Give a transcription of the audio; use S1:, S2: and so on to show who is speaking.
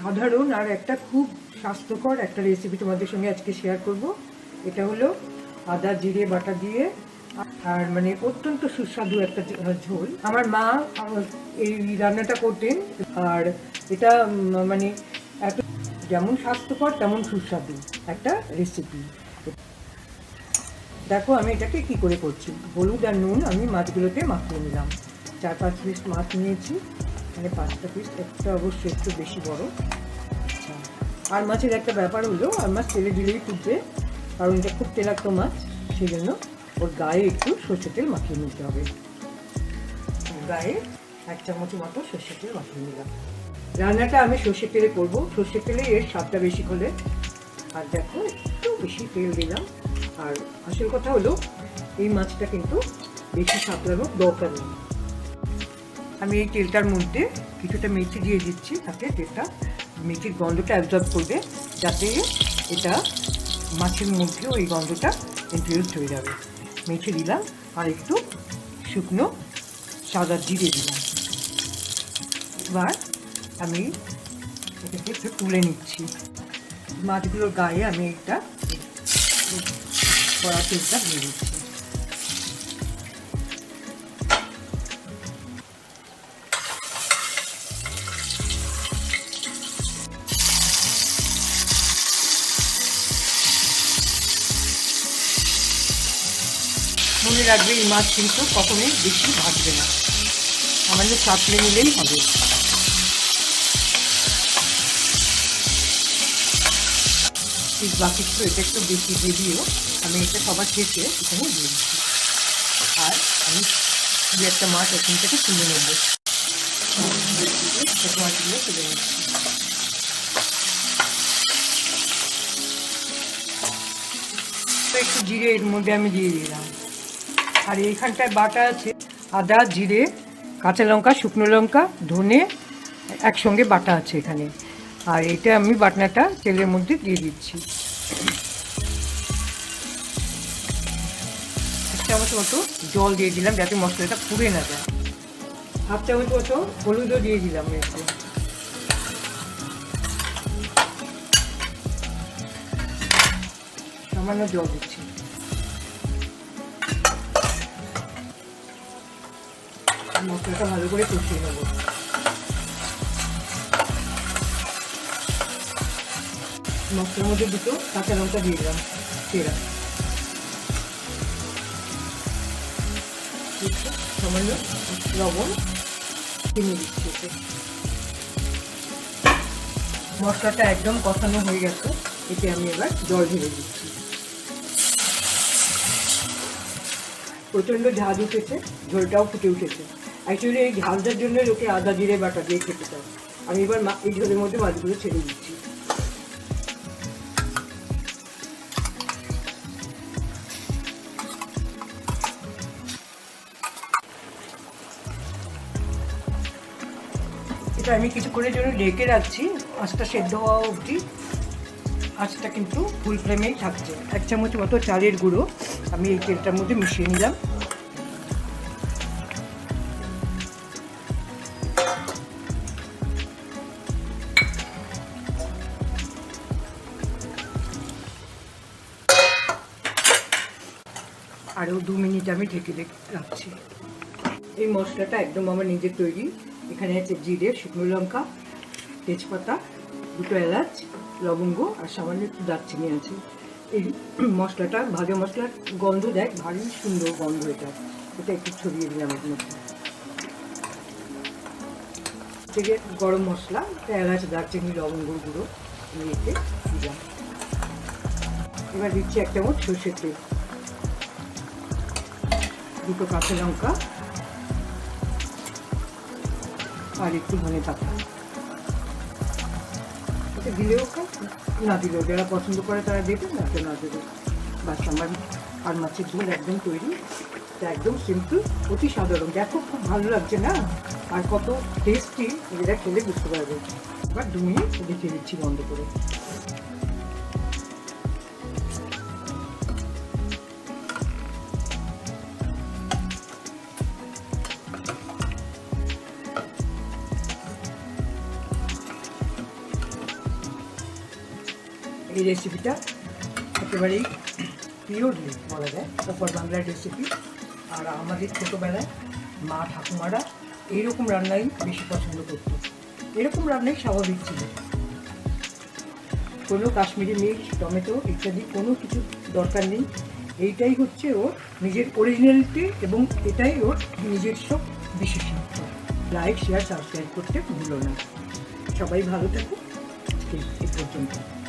S1: সাধারণ আর একটা খুব স্বাস্থ্যকর একটা রেসিপি তোমাদের সঙ্গে আজকে শেয়ার করব। এটা হলো আদা, জিরে, বাটা দিয়ে, আর মানে অত্যন্ত সুস্বাদু একটা ঝোল। আমার মা এই রান্নাটা করতেন, আর এটা মানে এত যেমন স্বাস্থ্যকর, তেমন সুস্বাদু একটা রেসিপি দেখো, আমি এটাকে কি করে করছি? হলুদ আর নুন আমি মাছগুলোতে মাখিয়ে নিলাম। চার পাঁচ পিস মাছ নিয়েছি। মানে পাঁচটা পিস একটা অবশ্যই একটু বেশি বড়। আচ্ছা আর মাছের একটা ব্যাপার হলো, আর মাছ তেলে দিলেই ফুটবে, কারণ এটা খুব তেলাক্ত মাছ সেই জন্য ওর গায়ে একটু সর্ষে তেল মাখিয়ে নিতে হবে। গায়ে এক চামচ মতো সর্ষে তেল মাখিয়ে নিলাম। রান্নাটা আমি সর্ষে তেলে করব। সর্ষে তেলে এর স্বাদটা বেশি করে আর দেখো, একটু বেশি তেল দিলাম। আর আসল কথা হলো, এই মাছটা কিন্তু বেশি সাঁতলানোর দরকার নেই। আমি এই তেলটার মধ্যে কিছুটা মেথি দিয়ে দিচ্ছি, তাতে তেলটা, মেথির গন্ধটা অ্যাবজর্ব করবে, যাতে এটা মাছের মধ্যেও এই গন্ধটা ইনফিউজ হয়ে যাবে। মেথি দিলাম, আর একটু শুকনো সাদা জিরে দিলাম। এবার আমি এটাকে একটু তুলে নিচ্ছি। মাছগুলোর গায়ে আমি একটা কড়া তেলটা দিয়ে দিচ্ছি। মনে রাখবে এই মাছ কিন্তু কখনোই বেশি ভাজবে না। আমাদের চাপলে নিলেই হবে। ঠিক বাকি ছিল, এটা একটু বেশি দিয়ে দিও। আমি এটা সবার শেষে এখানে দিয়ে দিচ্ছি। আর আমি দু একটা মাছ এখান থেকে তুলে নেব। মাছগুলো তুলে নিচ্ছি। তো একটু জিরে এর মধ্যে আমি দিয়ে দিলাম। আর এইখানটায় বাটা আছে আদা, জিরে, কাঁচা লঙ্কা, শুকনো লঙ্কা, ধনে, একসঙ্গে বাটা আছে এখানে। আর এটা আমি বাটনাটা তেলের মধ্যে দিয়ে দিচ্ছি। এক চামচ মতো জল দিয়ে দিলাম যাতে মশলাটা পুড়ে না যায়। হাফ চামচ মতো হলুদও দিয়ে দিলাম এতে সামান্য জল দিচ্ছি। মশলাটা ভালো করে কষিয়ে নেব। মশলার মধ্যে দুটো কাঁচা লঙ্কা দিয়ে দিলাম চেরা সামান্য লবণ কিনে দিচ্ছি মশলাটা একদম কষানো হয়ে গেছে, এতে আমি এবার জল ঢেলে দিচ্ছি। প্রচণ্ড ঝাঁজ উঠেছে, ঝোলটাও ফুটে উঠেছে। অ্যাকচুয়ালি এই ঝালটার জন্য লোকে আদা, জিরে, বাটা দিয়ে খেতে চায়। আমি এবার এই ঝোলের মধ্যে মাছগুলো ছেড়ে দিচ্ছি। এটা আমি কিছুক্ষণের জন্য ডেকে রাখছি। আঁচটা সেদ্ধ হওয়া অবধি। আঁচটা কিন্তু ফুল ফ্লেমেই থাকছে। এক চামচ মতো চালের গুঁড়ো। আমি এই তেলটার মধ্যে মিশিয়ে নিলাম। আরও দু মিনিট আমি ঢেকে রাখছি। এই মশলাটা একদম আমার নিজের তৈরি। এখানে আছে জিরে, শুকনো লঙ্কা, তেজপাতা, দুটো এলাচ, লবঙ্গ আর সামান্য একটু দারচিনি আছে। এই মশলাটা ভাজা মশলার গন্ধ দেয়, ভারী সুন্দর গন্ধ এটা। এটা একটু ছড়িয়ে দিলাম এর মধ্যে। থেকে গরম মশলা, একটা এলাচ, দারচিনি লবঙ্গ গুঁড়ো এবার দিচ্ছি এক চামচ সর্ষের তেল। দুটো কাঁচা লঙ্কা আর একটু ধনে পাতা। দিলেও খায়, না দিলেও, যারা পছন্দ করে তারা দেবে, না তো না দেবে। বাস, আমার আর মাছের ঝোল একদম তৈরি একদম সিম্পল অতি সাধারণ দেখো, খুব ভালো লাগছে না? আর কত টেস্টি এটা খেলে বুঝতে পারবে। এবার দু মিনিট দিচ্ছি বন্ধ করে। এই রেসিপিটা একেবারেই পিওরলি বলা যায়। ওপর বাংলার রেসিপি আর আমাদের ছোটোবেলায় মা, ঠাকুমারা এইরকম রান্নাই বেশি পছন্দ করতো। এরকম রান্নাই স্বাভাবিক ছিল। কোনো কাশ্মীরি মির্চ, টমেটো ইত্যাদি কোনো কিছু দরকার নেই। এইটাই হচ্ছে ওর নিজের অরিজিনালিটি এবং এটাই ওর নিজস্ব বিশেষত্ব। লাইক শেয়ার সাবস্ক্রাইব করতে ভুলো না। সবাই ভালো থাকুক এই পর্যন্ত।